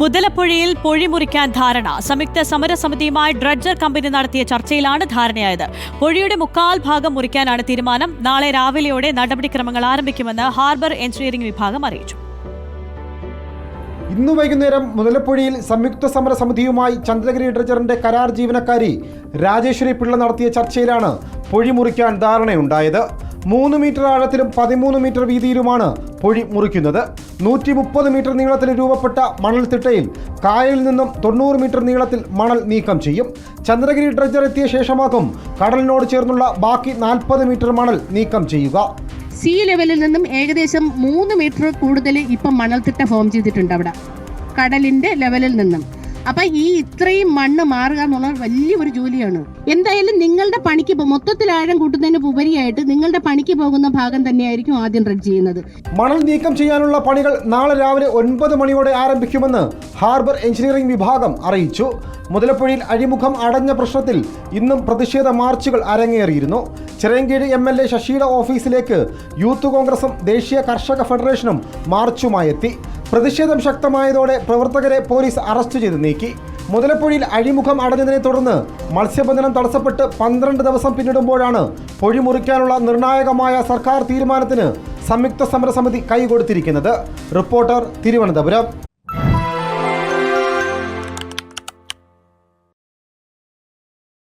മുതലപ്പുഴയിൽ പൊഴി മുറിക്കാൻ ധാരണ. സംയുക്ത സമരസമിതിയുമായി ഡ്രഡ്ജർ കമ്പനി നടത്തിയ ചർച്ചയിലാണ് ധാരണയായത്. പൊഴിയുടെ മുക്കാൽ ഭാഗം മുറിക്കാനാണ് തീരുമാനം. നാളെ രാവിലെയോടെ നടപടിക്രമങ്ങൾ ആരംഭിക്കുമെന്ന് ഹാർബർ എഞ്ചിനീയറിംഗ് വിഭാഗം അറിയിച്ചു. ഇന്ന് വൈകുന്നേരം മുതലപ്പുഴയിൽ സംയുക്ത സമരസമിതിയുമായി ചന്ദ്രഗിരി ഡ്രജറിന്റെ കരാർ ജീവനക്കാരി രാജേശ്വരി പിള്ള നടത്തിയ ചർച്ചയിലാണ് പൊഴി മുറിക്കാൻ ധാരണയുണ്ടായത്. മൂന്ന് മീറ്റർ ആഴത്തിലും പതിമൂന്ന് മീറ്റർ വീതിയിലുമാണ് പൊഴി മുറിക്കുന്നത്. നൂറ്റി മുപ്പത് മീറ്റർ നീളത്തിൽ രൂപപ്പെട്ട മണൽത്തിട്ടയിൽ കായലിൽ നിന്നും തൊണ്ണൂറ് മീറ്റർ നീളത്തിൽ മണൽ നീക്കം ചെയ്യും. ചന്ദ്രഗിരി ഡ്രജർ എത്തിയ ശേഷമാകും കടലിനോട് ചേർന്നുള്ള ബാക്കി നാൽപ്പത് മീറ്റർ മണൽ നീക്കം ചെയ്യുക. സീ ലെവലിൽ നിന്നും ഏകദേശം മൂന്ന് മീറ്റർ കൂടുതൽ ഇപ്പം മണൽത്തിട്ട ഫോം ചെയ്തിട്ടുണ്ട് അവിടെ. കടലിന്റെ ലെവലിൽ നിന്നും. അപ്പൊ ഈ ഇത്രയും മണ്ണ് മാറുക എന്നുള്ളത് വലിയൊരു ജോലിയാണ്. എന്തായാലും നിങ്ങളുടെ പണിക്ക് മൊത്തത്തിൽ ആഴം കൂട്ടുന്നതിന് ഉപരിയായിട്ട് നിങ്ങളുടെ പണിക്ക് പോകുന്ന ഭാഗം തന്നെയായിരിക്കും ആദ്യം റെഡ് ചെയ്യുന്നത്. മണൽ നീക്കം ചെയ്യാനുള്ള പണികൾ നാളെ രാവിലെ ഒൻപത് മണിയോടെ ആരംഭിക്കുമെന്ന് ഹാർബർ എഞ്ചിനീയറിംഗ് വിഭാഗം അറിയിച്ചു. മുതലപ്പുഴയിൽ അഴിമുഖം അടഞ്ഞ പ്രശ്നത്തിൽ ഇന്നും പ്രതിഷേധ മാർച്ചുകൾ അരങ്ങേറിയിരുന്നു. ചിറയൻകീഴ് എം എൽ എ ശശിയുടെ ഓഫീസിലേക്ക് യൂത്ത് കോൺഗ്രസും ദേശീയ കർഷക ഫെഡറേഷനും മാർച്ചുമായി എത്തി പ്രതിഷേധം ശക്തമായതോടെ പ്രവർത്തകരെ പോലീസ് അറസ്റ്റ് ചെയ്ത് നീക്കി. മുതലപ്പുഴയിൽ അഴിമുഖം അടഞ്ഞതിനെ തുടർന്ന് മത്സ്യബന്ധനം തടസ്സപ്പെട്ട് പന്ത്രണ്ട് ദിവസം പിന്നിടുമ്പോഴാണ് പൊഴി മുറിക്കാനുള്ള നിർണായകമായ സർക്കാർ തീരുമാനത്തിന് സംയുക്ത സമരസമിതി കൈകൊടുത്തിരിക്കുന്നത്. റിപ്പോർട്ടർ തിരുവനന്തപുരം.